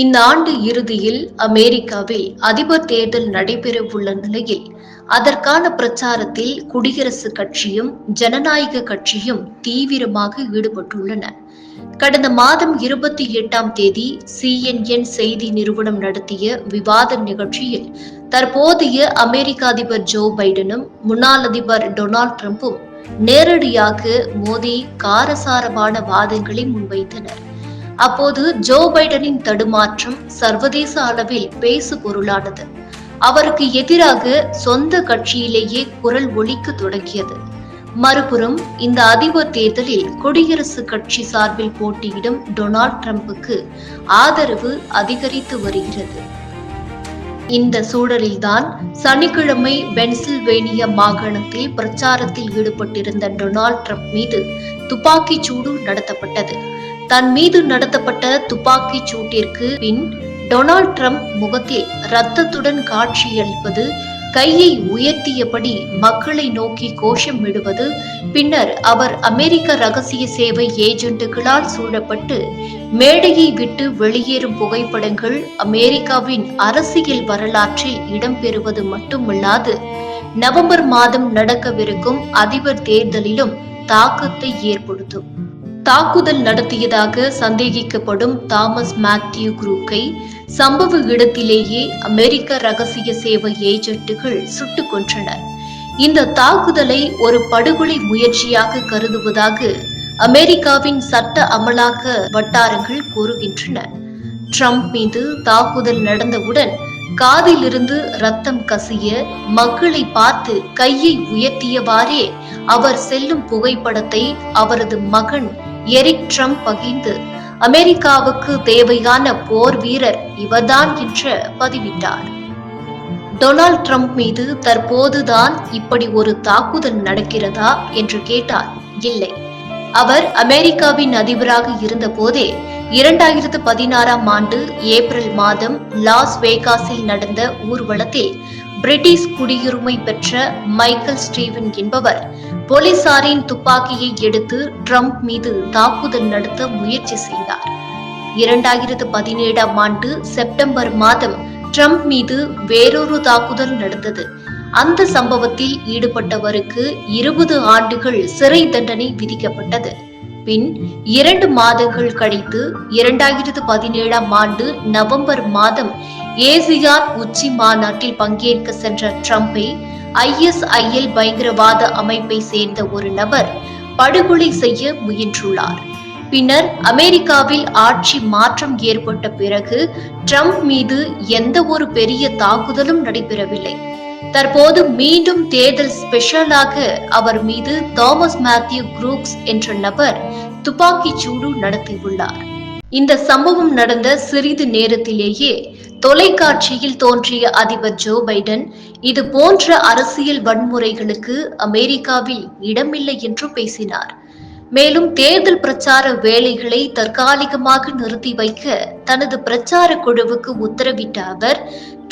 இந்த ஆண்டு இறுதியில் அமெரிக்காவில் அதிபர் தேர்தல் நடைபெறவுள்ள நிலையில் அதற்கான பிரச்சாரத்தில் குடியரசுக் கட்சியும் ஜனநாயக கட்சியும் தீவிரமாக ஈடுபட்டுள்ளன. கடந்த மாதம் இருபத்தி எட்டாம் தேதி சிஎன்என் செய்தி நிறுவனம் நடத்திய விவாத நிகழ்ச்சியில் தற்போதைய அமெரிக்க அதிபர் ஜோ பைடனும் முன்னாள் அதிபர் டொனால்ட் ட்ரம்பும் நேரடியாக மோதி காரசாரமான வாதங்களை முன்வைத்தனர். அப்போது ஜோ பைடனின் தடுமாற்றம் சர்வதேச அளவில் பேசு பொருளானது. அவருக்கு எதிராக சொந்த கட்சியிலேயே குரல் ஒலிக்க தொடங்கியது. மறுபுறம் இந்த அதிபர் தேர்தலில் குடியரசுக் கட்சி சார்பில் போட்டியிடும் டொனால்ட் ட்ரம்புக்கு ஆதரவு அதிகரித்து வருகிறது. இந்த சூழலில்தான் சனிக்கிழமை பென்சில்வேனியா மாகாணத்தில் பிரச்சாரத்தில் ஈடுபட்டிருந்த டொனால்ட் ட்ரம்ப் மீது துப்பாக்கிச் சூடு நடத்தப்பட்டது. தன் மீது நடத்தப்பட்ட துப்பாக்கிச் சூட்டிற்கு பின் டொனால்ட் ட்ரம்ப் முகத்தில் ரத்தத்துடன் காட்சியளிப்பது கையை உயர்த்தியபடி மக்களை நோக்கி கோஷம் விடுவது பின்னர் அவர் அமெரிக்க ரகசிய சேவை ஏஜென்ட்டுகளால் சூழப்பட்டு மேடையை விட்டு வெளியேறும் புகைப்படங்கள் அமெரிக்காவின் அரசியல் வரலாற்றில் இடம்பெறுவது மட்டுமல்லாது நவம்பர் மாதம் நடக்கவிருக்கும் அதிபர் தேர்தலிலும் தாக்கத்தை ஏற்படுத்தும். தாக்குதல் நடத்தியதாக சந்தேகிக்கப்படும் தாமஸ் மேத்யூ குரூக்கை சம்பவ இடத்திலேயே அமெரிக்க ரகசிய சேவை ஏஜென்ட்டுகள் சுட்டுக் கொன்றனர். இந்த தாக்குதலை ஒரு படுகொலை முயற்சியாக கருதுவதாக அமெரிக்காவின் சட்ட அமலாக்க வட்டாரங்கள் கூறுகின்றன. ட்ரம்ப் மீது தாக்குதல் நடந்தவுடன் காதிலிருந்து ரத்தம் கசிய மக்களை பார்த்து கையை உயர்த்தியவாறே அவர் செல்லும் புகைப்படத்தை அவரது மகன் எரிக் ட்ரம்ப் பகிர்ந்து அமெரிக்காவுக்கு தேவையான போர் வீரர் இவர்தான் என்று பதிவிட்டார். டொனால்ட் ட்ரம்ப் மீது தற்போதுதான் இப்படி ஒரு தாக்குதல் நடக்கிறதா என்று கேட்டார். இல்லை. அவர் அமெரிக்காவின் அதிபராக இருந்த போதே இரண்டாயிரத்து பதினாறாம் ஆண்டு ஏப்ரல் மாதம் லாஸ் வேகாஸில் நடந்த ஊர்வலத்தில் பிரிட்டிஷ் குடியுரிமை பெற்ற மைக்கேல் ஸ்டீவன் என்பவர் போலீசாரின் துப்பாக்கியை எடுத்து ட்ரம்ப் மீது தாக்குதல் நடத்த முயற்சி செய்தார். இரண்டாயிரத்து பதினேழாம் ஆண்டு செப்டம்பர் மாதம் ட்ரம்ப் மீது வேறொரு தாக்குதல் நடந்தது. அந்த சம்பவத்தில் ஈடுபட்டவருக்கு இருபது ஆண்டுகள் சிறை தண்டனை விதிக்கப்பட்டது. பின் இரண்டு மாதங்கள் கழித்து இரண்டாயிரத்து பதினேழாம் ஆண்டு நவம்பர் மாதம் ஏசியான் உச்சி மாநாட்டில் பங்கேற்க சென்ற ட்ரம்பை ஐஎஸ்ஐஎல் பயங்கரவாத அமைப்பை சேர்ந்த ஒரு நபர் படுகொலை செய்ய முயன்றுள்ளார். பின்னர் அமெரிக்காவில் ஆட்சி மாற்றம் ஏற்பட்ட பிறகு ட்ரம்ப் மீது எந்த ஒரு பெரிய தாக்குதலும் நடைபெறவில்லை. தற்போது மீண்டும் தேர்தல் ஸ்பெஷலாக அவர் மீது தாமஸ் மேத்யூ குரூக்ஸ் என்ற நபர் துப்பாக்கிச் சூடு நடத்தியுள்ளார். இந்த சம்பவம் நடந்த சிறிது நேரத்திலேயே தொலைக்காட்சியில் தோன்றிய அதிபர் ஜோ பைடன் இது போன்ற அரசியல் வன்முறைகளுக்கு அமெரிக்காவில் இடமில்லை என்று பேசினார். மேலும் தேர்தல் பிரச்சார வேலைகளை தற்காலிகமாக நிறுத்தி வைக்க தனது பிரச்சார குழுவுக்கு உத்தரவிட்ட அவர்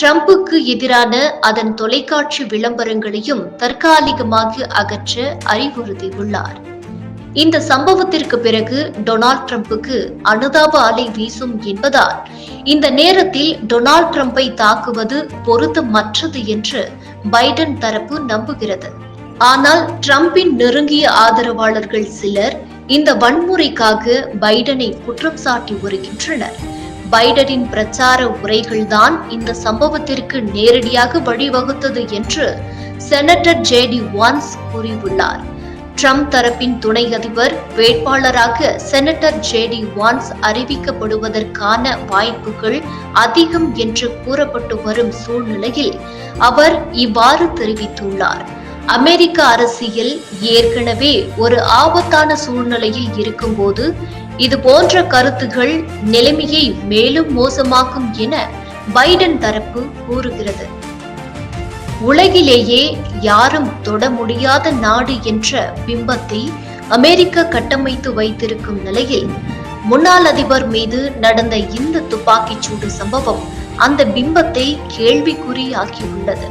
டிரம்புக்கு எதிரான அதன் தொலைக்காட்சி விளம்பரங்களையும் தற்காலிகமாக அகற்ற அறிவுறுத்தியுள்ளார். இந்த சம்பவத்திற்கு பிறகு டொனால்ட் ட்ரம்புக்கு அனுதாப அலை வீசும் என்பதால் இந்த நேரத்தில் டொனால்ட் ட்ரம்பை தாக்குவது பொருத்தமற்றது என்று பைடன் தரப்பு நம்புகிறது. ஆனால் ட்ரம்பின் நெருங்கிய ஆதரவாளர்கள் சிலர் இந்த வன்முறைக்காக பைடனை குற்றம் சாட்டி வருகின்றனர். பைடனின் பிரச்சார உரைகள்தான் இந்த சம்பவத்திற்கு நேரடியாக வழிவகுத்தது என்று செனட்டர் ஜேடி வான்ஸ் கூறியுள்ளார். ட்ரம்ப் தரப்பின் துணை அதிபர் வேட்பாளராக செனட்டர் ஜேடி வான்ஸ் அறிவிக்கப்படுவதற்கான வாய்ப்புகள் அதிகம் என்று கூறப்பட்டு வரும் சூழ்நிலையில் அவர் இவ்வாறு தெரிவித்துள்ளார். அமெரிக்க அரசியல் ஏற்கனவே ஒரு ஆபத்தான சூழ்நிலையில் இருக்கும்போது இது போன்ற கருத்துகள் நிலைமையை மேலும் மோசமாக்கும் என பைடன் தரப்பு கூறுகிறது. உலகிலேயே யாரும் தொட முடியாத நாடு என்ற பிம்பத்தை அமெரிக்கா கட்டமைத்து வைத்திருக்கும் நிலையில் முன்னாள் அதிபர் மீது நடந்த இந்த துப்பாக்கிச்சூடு சம்பவம் அந்த பிம்பத்தை கேள்விக்குறியாக்கியுள்ளது